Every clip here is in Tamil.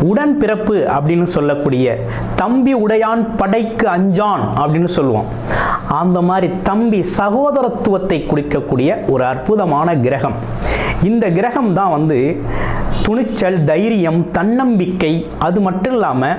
உடன் பிறப்பு அப்படின்னு சொல்லக்கூடிய தம்பி உடையான் படைக்கு அஞ்சான் அப்படின்னு சொல்லுவோம். அந்த மாதிரி தம்பி சகோதரத்துவத்தை குறிக்கக்கூடிய ஒரு அற்புதமான கிரகம். இந்த கிரகம் தான் வந்து துணிச்சல் தைரியம் தன்னம்பிக்கை அது மட்டும் இல்லாமல்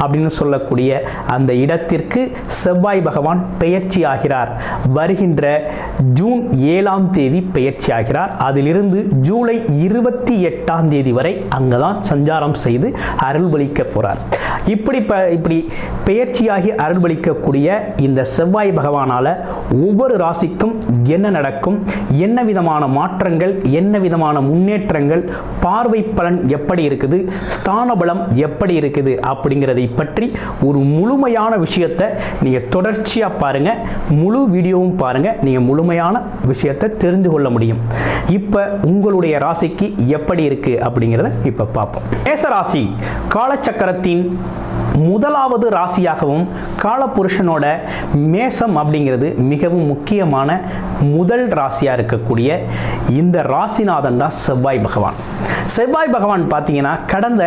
அப்படின்னு சொல்லக்கூடிய அந்த இடத்திற்கு செவ்வாய் பகவான் பெயர்ச்சி ஆகிறார் வருகின்ற ஜூன் ஏழாம் தேதி பெயர்ச்சி ஆகிறார் அதிலிருந்து ஜூலை இருபத்தி எட்டாம் தேதி வரை அங்கே தான் சஞ்சாரம் செய்து அருள்பளிக்க போகிறார் இப்படி ப இப்படி பெயர்ச்சியாகி அருள்பளிக்கக்கூடிய இந்த செவ்வாய் பகவானால் ஒவ்வொரு ராசிக்கும் என்ன நடக்கும்? என்ன விதமான மாற்றங்கள்? என்ன விதமான முன்னேற்றங்கள்? பார்வை பலன் எப்படி இருக்குது? ஸ்தான பலம் எப்படி இருக்குது? அப்படிங்கிறதை பற்றி ஒரு முழுமையான விஷயத்தை நீங்கள் தொடர்ச்சியாக பாருங்கள் முழு வீடியோவும் பாருங்கள் நீங்கள் முழுமையான விஷயத்தை தெரிந்து கொள்ள முடியும். இப்போ உங்களுடைய ராசிக்கு எப்படி இருக்குது அப்படிங்கிறத இப்போ பார்ப்போம். மேச ராசி காலச்சக்கரத்தின் முதலாவது ராசியாகவும் காலபுருஷனோட மேசம் அப்படிங்கிறது மிகவும் முக்கியமான முதல் ராசியாக இருக்கக்கூடிய இந்த ராசிநாதன் தான் செவ்வாய் பகவான். செவ்வாய் பகவான் பார்த்தீங்கன்னா கடந்த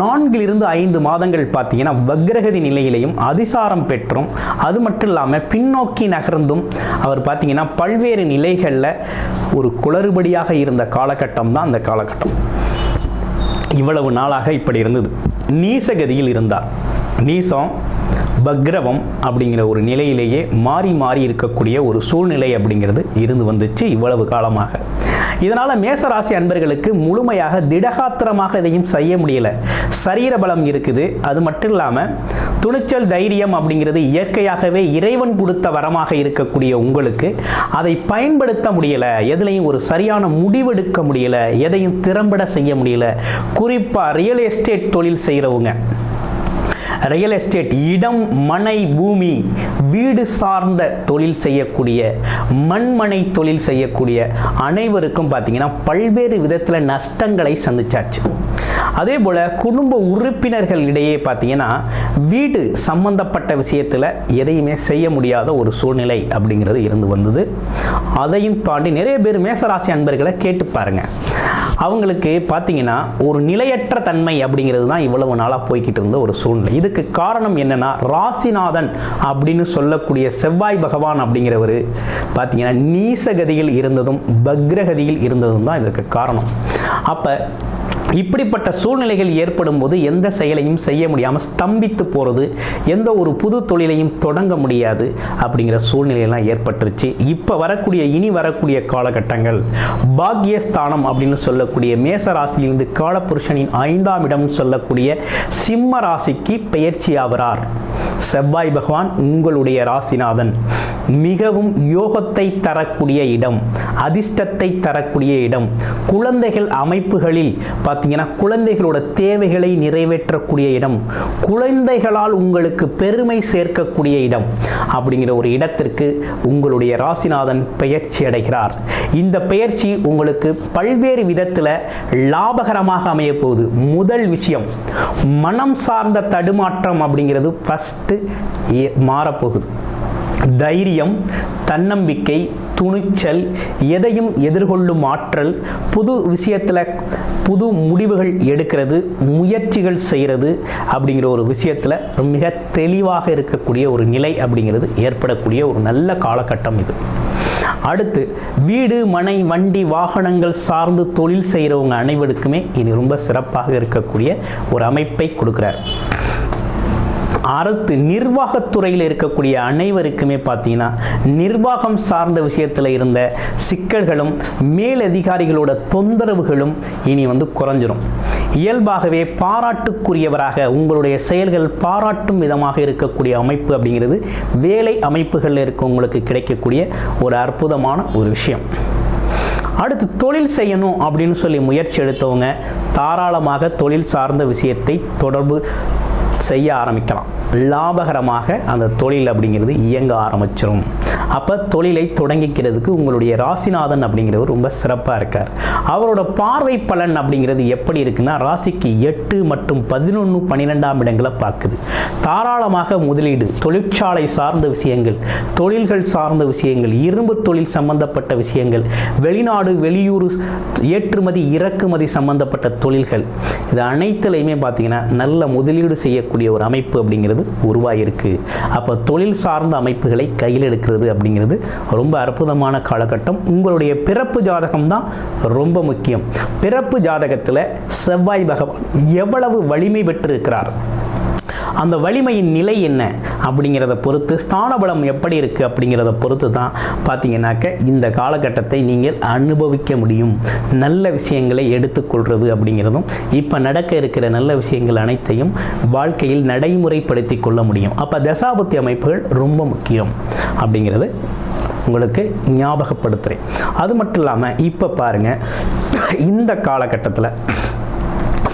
நான்கிலிருந்து ஐந்து மாதங்கள் பார்த்தீங்கன்னா வக்ரகதி நிலையிலையும் அதிசாரம் பெற்றும் அது மட்டும் இல்லாமல் பின்னோக்கி நகர்ந்தும் அவர் பார்த்தீங்கன்னா பல்வேறு நிலைகளில் ஒரு குளறுபடியாக இருந்த காலகட்டம் தான் அந்த காலகட்டம். இவ்வளவு நாளாக இப்படி இருந்தது. நீசகதியில் இருந்தார். நீசம் பக்ரவம் அப்படிங்கிற ஒரு நிலையிலேயே மாறி மாறி இருக்கக்கூடிய ஒரு சூழ்நிலை அப்படிங்கிறது இருந்து வந்துச்சு இவ்வளவு காலமாக. இதனால் மேசராசி அன்பர்களுக்கு முழுமையாக திடகாத்திரமாக எதையும் செய்ய முடியல. சரீர பலம் இருக்குது. அது மட்டும் இல்லாமல் துணிச்சல் தைரியம் அப்படிங்கிறது இயற்கையாகவே இறைவன் கொடுத்த வரமாக இருக்கக்கூடிய உங்களுக்கு அதை பயன்படுத்த முடியல. எதுலையும் ஒரு சரியான முடிவெடுக்க முடியல. எதையும் திறம்பட செய்ய முடியல. குறிப்பாக ரியல் எஸ்டேட் தொழில் செய்கிறவங்க ரியல் எஸ்டேட் இடம் மனை பூமி வீடு சார்ந்த தொழில் செய்யக்கூடிய மண்மனை தொழில் செய்யக்கூடிய அனைவருக்கும் பார்த்தீங்கன்னா பல்வேறு விதத்தில் நஷ்டங்களை சந்திச்சாச்சு. அதே போல் குடும்ப உறுப்பினர்கள் இடையே பார்த்தீங்கன்னா வீடு சம்பந்தப்பட்ட விஷயத்தில் எதையுமே செய்ய முடியாத ஒரு சூழ்நிலை அப்படிங்கிறது இருந்து வந்தது. அதையும் தாண்டி நிறைய பேர் மேசராசி அன்பர்களை கேட்டு பாருங்கள் அவங்களுக்கு பார்த்தீங்கன்னா ஒரு நிலையற்ற தன்மை அப்படிங்கிறது தான் இவ்வளவு நாளாக போய்கிட்டு இருந்த ஒரு சூழ்நிலை. இதுக்கு காரணம் என்னென்னா ராசிநாதன் அப்படின்னு சொல்லக்கூடிய செவ்வாய் பகவான் அப்படிங்கிறவர் பார்த்தீங்கன்னா நீசகதியில் இருந்ததும் பக்ரகதியில் இருந்ததும் தான் இதற்கு காரணம். அப்போ இப்படிப்பட்ட சூழ்நிலைகள் ஏற்படும் போது எந்த செயலையும் செய்ய முடியாமல் ஸ்தம்பித்து போகிறது எந்த ஒரு புது தொழிலையும் தொடங்க முடியாது அப்படிங்கிற சூழ்நிலையெல்லாம் ஏற்பட்டுருச்சு. இப்போ வரக்கூடிய இனி வரக்கூடிய காலகட்டங்கள் பாக்யஸ்தானம் அப்படின்னு சொல்லக்கூடிய மேச ராசியிலிருந்து காலபுருஷனின் ஐந்தாம் இடம் சொல்லக்கூடிய சிம்ம ராசிக்கு பெயர்ச்சி ஆகிறார். செவ்வாய் பகவான் உங்களுடைய ராசிநாதன். மிகவும் யோகத்தை தரக்கூடிய இடம் அதிர்ஷ்டத்தை தரக்கூடிய இடம். குழந்தைகள் அமைப்புகளில் பார்த்தீங்கன்னா குழந்தைகளோட தேவைகளை நிறைவேற்றக்கூடிய இடம். குழந்தைகளால் உங்களுக்கு பெருமை சேர்க்கக்கூடிய இடம் அப்படிங்கிற ஒரு இடத்திற்கு உங்களுடைய ராசிநாதன் பெயர்ச்சி அடைகிறார். இந்த பெயர்ச்சி உங்களுக்கு பல்வேறு விதத்தில் லாபகரமாக அமைய போகுது. முதல் விஷயம் மனம் சார்ந்த தடுமாற்றம் அப்படிங்கிறது ஃபஸ்ட்டு மாறப்போகுது. தைரியம் தன்னம்பிக்கை துணிச்சல் எதையும் எதிர்கொள்ளும் ஆற்றல் புது விஷயத்தில் புது முடிவுகள் எடுக்கிறது முயற்சிகள் செய்கிறது அப்படிங்கிற ஒரு விஷயத்தில் மிக தெளிவாக இருக்கக்கூடிய ஒரு நிலை அப்படிங்கிறது ஏற்படக்கூடிய ஒரு நல்ல காலகட்டம் இது. அடுத்து வீடு மனை வண்டி வாகனங்கள் சார்ந்து தொழில் செய்கிறவங்க அனைவருக்குமே இது ரொம்ப சிறப்பாக இருக்கக்கூடிய ஒரு அமைப்பை கொடுக்குறார். அடுத்து நிர்வாகத்துறையில் இருக்கக்கூடிய அனைவருக்குமே பார்த்தீங்கன்னா நிர்வாகம் சார்ந்த விஷயத்தில் இருந்த சிக்கல்களும் மேலதிகாரிகளோட தொந்தரவுகளும் இனி வந்து குறைஞ்சிரும். இயல்பாகவே பாராட்டுக்குரியவராக உங்களுடைய செயல்கள் பாராட்டும் விதமாக இருக்கக்கூடிய அமைப்பு அப்படிங்கிறது வேலை அமைப்புகளில் இருக்கவங்களுக்கு கிடைக்கக்கூடிய ஒரு அற்புதமான ஒரு விஷயம். அடுத்து தொழில் செய்யணும் அப்படின்னு சொல்லி முயற்சி எடுத்தவங்க தாராளமாக தொழில் சார்ந்த விஷயத்தை தொடர்பு செய்ய ஆரம்பிக்கலாம். லாபகரமாக அந்த தொழில் அப்படிங்கிறது இயங்க ஆரம்பிச்சிடும் அப்போ தொழிலை தொடங்கிக்கிறதுக்கு உங்களுடைய ராசிநாதன் அப்படிங்கிறவர் ரொம்ப சிறப்பாக இருக்கார். அவரோட பார்வை பலன் அப்படிங்கிறது எப்படி இருக்குன்னா ராசிக்கு எட்டு மற்றும் பதினொன்று பன்னிரெண்டாம் இடங்களை பார்க்குது. தாராளமாக முதலீடு தொழிற்சாலை சார்ந்த விஷயங்கள் தொழில்கள் சார்ந்த விஷயங்கள் இரும்பு தொழில் சம்பந்தப்பட்ட விஷயங்கள் வெளிநாடு வெளியூர் ஏற்றுமதி இறக்குமதி சம்பந்தப்பட்ட தொழில்கள். இது அனைத்துலையுமே பார்த்தீங்கன்னா நல்ல முதலீடு செய்யக்கூடிய ஒரு அமைப்பு அப்படிங்கிறது உருவாகிருக்கு அப்போ தொழில் சார்ந்த அமைப்புகளை கையில் எடுக்கிறது அப்படிங்கிறது ரொம்ப அற்புதமான காலகட்டம். உங்களுடைய பிறப்பு ஜாதகம் தான் ரொம்ப முக்கியம். பிறப்பு ஜாதகத்தில் செவ்வாய் பகவான் எவ்வளவு வலிமை பெற்றிருக்கிறார்? அந்த வலிமையின் நிலை என்ன அப்படிங்கிறத பொறுத்து ஸ்தானபலம் எப்படி இருக்குது அப்படிங்கிறத பொறுத்து தான் பார்த்தீங்கன்னாக்க இந்த காலகட்டத்தை நீங்கள் அனுபவிக்க முடியும். நல்ல விஷயங்களை எடுத்துக்கொள்வது அப்படிங்கிறதும் இப்போ நடக்க இருக்கிற நல்ல விஷயங்கள் அனைத்தையும் வாழ்க்கையில் நடைமுறைப்படுத்தி கொள்ள முடியும். அப்போ தசாபுத்தி அமைப்புகள் ரொம்ப முக்கியம் அப்படிங்கிறது உங்களுக்கு ஞாபகப்படுத்துகிறேன் அது மட்டும் இல்லாமல் இப்போ பாருங்கள் இந்த காலகட்டத்தில்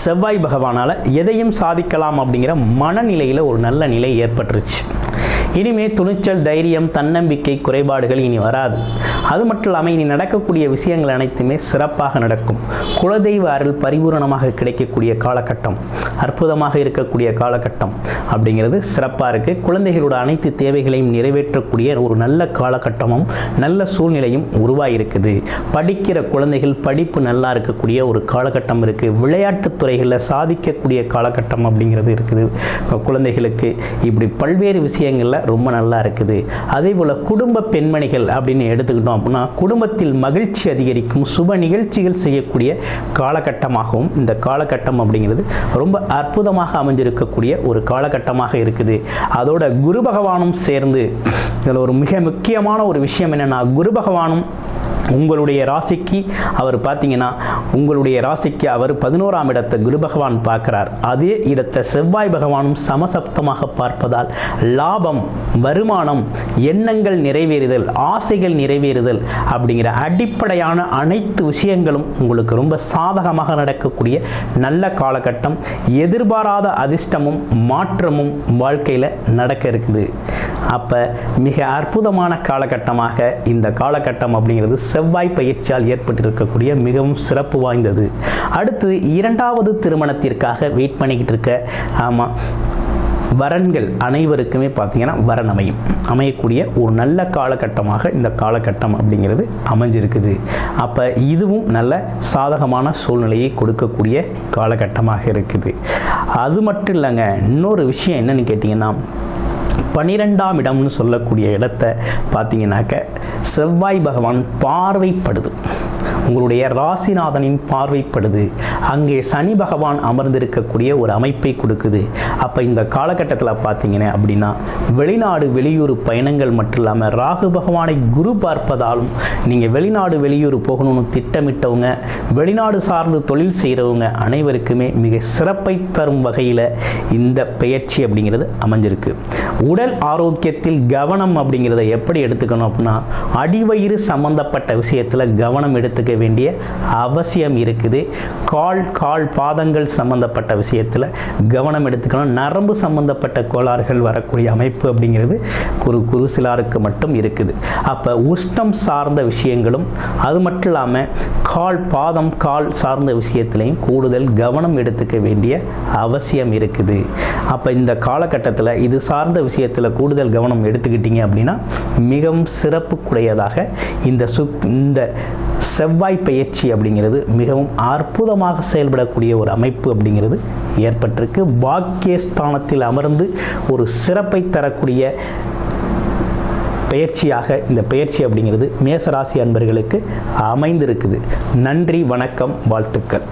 செவ்வாய் பகவானால் எதையும் சாதிக்கலாம் அப்படிங்கிற மனநிலையில் ஒரு நல்ல நிலை ஏற்பட்டுருச்சு. இனிமே துணிச்சல் தைரியம் தன்னம்பிக்கை குறைபாடுகள் இனி வராது. அது மட்டும் இல்லாமல் இனி நடக்கக்கூடிய விஷயங்கள் அனைத்துமே சிறப்பாக நடக்கும். குலதெய்வ அருள் பரிபூரணமாக கிடைக்கக்கூடிய காலகட்டம் அற்புதமாக இருக்கக்கூடிய காலகட்டம் அப்படிங்கிறது சிறப்பாக இருக்குது குழந்தைகளோட அனைத்து தேவைகளையும் நிறைவேற்றக்கூடிய ஒரு நல்ல காலகட்டமும் நல்ல சூழ்நிலையும் உருவாகிருக்குது படிக்கிற குழந்தைகள் படிப்பு நல்லா இருக்கக்கூடிய ஒரு காலகட்டம் இருக்குது விளையாட்டுத் துறைகளில் சாதிக்கக்கூடிய காலகட்டம் அப்படிங்கிறது இருக்குது. குழந்தைகளுக்கு இப்படி பல்வேறு விஷயங்களில் ரொம்ப நல்லா இருக்குது. அதே போல் குடும்ப பெண்மணிகள் அப்படின்னு எடுத்துக்கிட்டோம் அப்படின்னா குடும்பத்தில் மகிழ்ச்சி அதிகரிக்கும் சுப நிகழ்ச்சிகள் செய்யக்கூடிய காலகட்டமாகவும் இந்த காலகட்டம் அப்படிங்கிறது ரொம்ப அற்புதமாக அமைஞ்சிருக்கக்கூடிய ஒரு காலகட்டமாக இருக்குது. அதோட குரு பகவானும் சேர்ந்து இதில் ஒரு மிக முக்கியமான ஒரு விஷயம் என்னென்னா குரு பகவானும் உங்களுடைய ராசிக்கு அவர் பார்த்தீங்கன்னா உங்களுடைய ராசிக்கு அவர் பதினோராம் இடத்தை குரு பகவான் பார்க்கிறார். அதே இடத்தை செவ்வாய் பகவானும் சமசப்தமாக பார்ப்பதால் லாபம் வருமானம் எண்ணங்கள் நிறைவேறுதல் ஆசைகள் நிறைவேறுதல் அப்படிங்கிற அடிப்படையான அனைத்து விஷயங்களும் உங்களுக்கு ரொம்ப சாதகமாக நடக்கக்கூடிய நல்ல காலகட்டம். எதிர்பாராத அதிர்ஷ்டமும் மாற்றமும் வாழ்க்கையில் நடக்க இருக்குது. அப்போ மிக அற்புதமான காலகட்டமாக இந்த காலகட்டம் அப்படிங்கிறது செவ்வாய் பயிற்சியால் ஏற்பட்டிருக்கக்கூடிய மிகவும் சிறப்பு வாய்ந்தது. அடுத்து இரண்டாவது திருமணத்திற்காக வெயிட் பண்ணிக்கிட்டு இருக்க ஆமாம் வரன்கள் அனைவருக்குமே பார்த்தீங்கன்னா வரன் அமையும். அமையக்கூடிய ஒரு நல்ல காலகட்டமாக இந்த காலகட்டம் அப்படிங்கிறது அமைஞ்சிருக்குது. அப்போ இதுவும் நல்ல சாதகமான சூழ்நிலையை கொடுக்கக்கூடிய காலகட்டமாக இருக்குது. அது மட்டும் இல்லைங்க இன்னொரு விஷயம் என்னன்னு கேட்டிங்கன்னா பனிரெண்டாம் இடம்னு சொல்லக்கூடிய இடத்த பார்த்தீங்கன்னாக்க செவ்வாய் பகவான் பார்வைப்படுது. உங்களுடைய ராசிநாதனின் பார்வைப்படுது. அங்கே சனி பகவான் அமர்ந்திருக்கக்கூடிய ஒரு அமைப்பை கொடுக்குது. அப்போ இந்த காலகட்டத்தில் பார்த்தீங்கன்னா அப்படின்னா வெளிநாடு வெளியூர் பயணங்கள் மட்டும் இல்லாமல் ராகு பகவானை குரு பார்ப்பதாலும் நீங்கள் வெளிநாடு வெளியூர் போகணும்னு திட்டமிட்டவங்க வெளிநாடு சார்ந்து தொழில் செய்கிறவங்க அனைவருக்குமே மிக சிறப்பை தரும் வகையில் இந்த பெயர்ச்சி அப்படிங்கிறது அமைஞ்சிருக்கு. உடல் ஆரோக்கியத்தில் கவனம் அப்படிங்கிறத எப்படி எடுத்துக்கணும் அப்படின்னா அடிவயிறு சம்பந்தப்பட்ட விஷயத்தில் கவனம் எடுத்துக்க வேண்டிய அவசியம் இருக்குது. கால் கால் பாதங்கள் சம்பந்தப்பட்ட விஷயத்தில் கவனம் எடுத்துக்கணும். நரம்பு சம்பந்தப்பட்ட கோளாறுகள் வரக்கூடிய அமைப்பு அப்படிங்கிறது குறு குறு சிலாருக்கு மட்டும் இருக்குது. அப்போ உஷ்டம் சார்ந்த விஷயங்களும் அது மட்டும் இல்லாமல் கால் பாதம் கால் சார்ந்த விஷயத்திலையும் கூடுதல் கவனம் எடுத்துக்க வேண்டிய அவசியம் இருக்குது. அப்போ இந்த காலகட்டத்தில் இது சார்ந்த விஷயத்தில் கூடுதல் கவனம் எடுத்துக்கிட்டீங்க அப்படின்னா மிகவும் சிறப்புக்குடையதாக இந்த சு இந்த செவ்வாய் பயிற்சி அப்படிங்கிறது மிகவும் அற்புதமாக செயல்படக்கூடிய ஒரு அமைப்பு அப்படிங்கிறது ஏற்பட்டிருக்கு. பாக்கியஸ்தானத்தில் அமர்ந்து ஒரு சிறப்பை தரக்கூடிய பயிற்சியாக இந்த பயிற்சி அப்படிங்கிறது மேசராசி அன்பர்களுக்கு அமைந்திருக்குது. நன்றி வணக்கம் வாழ்த்துக்கள்.